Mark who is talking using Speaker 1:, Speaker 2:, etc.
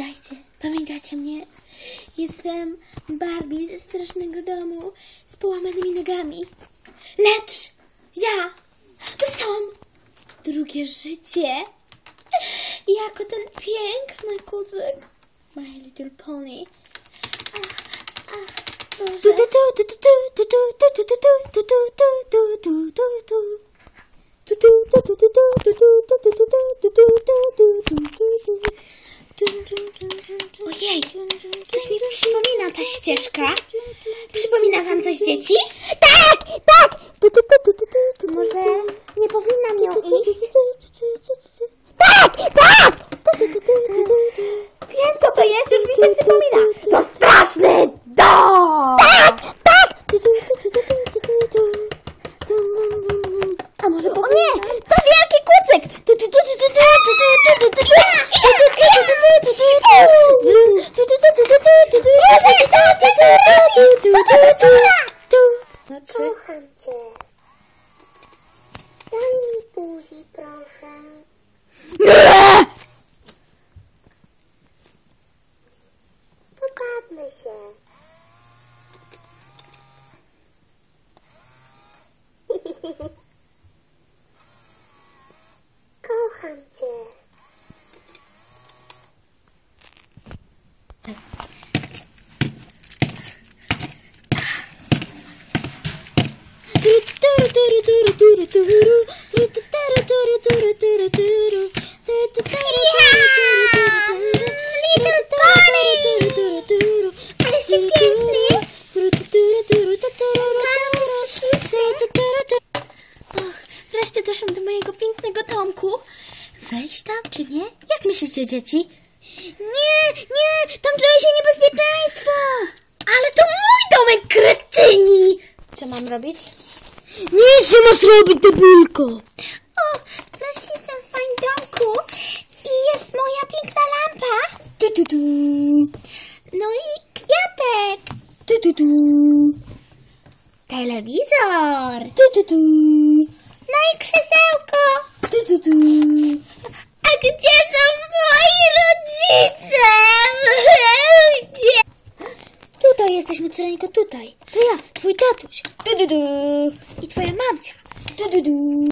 Speaker 1: Witajcie, pamiętacie mnie? Jestem Barbie ze strasznego domu z połamanymi nogami. Lecz ja dostałam drugie życie. Jako ten piękny kucyk. My Little Pony. Ach, ach, Boże. Ojej, coś mi przypomina ta ścieżka. Przypomina wam coś dzieci? Tak, tak! Może nie powinnam nią iść? Tak, tak! Wiem co to jest, już mi się przypomina. To straszny dom! Tak, tak! A może O nie, to wielki kucyk! Co to za dziura?
Speaker 2: Kocham cię. Daj mi buzi, proszę. Pogadmy się. Kocham cię.
Speaker 1: Wreszcie doszłam do mojego pięknego domku. Wejść czy nie? Jak myślicie, dzieci? Nie, nie, tam czuję się niebezpieczeństwo. Ale to mój domek, kretyni! Co mam robić? Nic nie masz robić, debulko! O, wreszcie jestem w moim domku i jest moja piękna lampa. Tu, tu, tu. No i kwiatek. Tu, tu, tu. Telewizor. Tu, tu, tu. No i krzesełko. Tu, tu, tu. A gdzie są moi rodzice? Gdzie? Tutaj jesteśmy, Cyreńko, tutaj. Ja, twój tatuś. Du, du, du. I twoja mamcia. Du, du, du.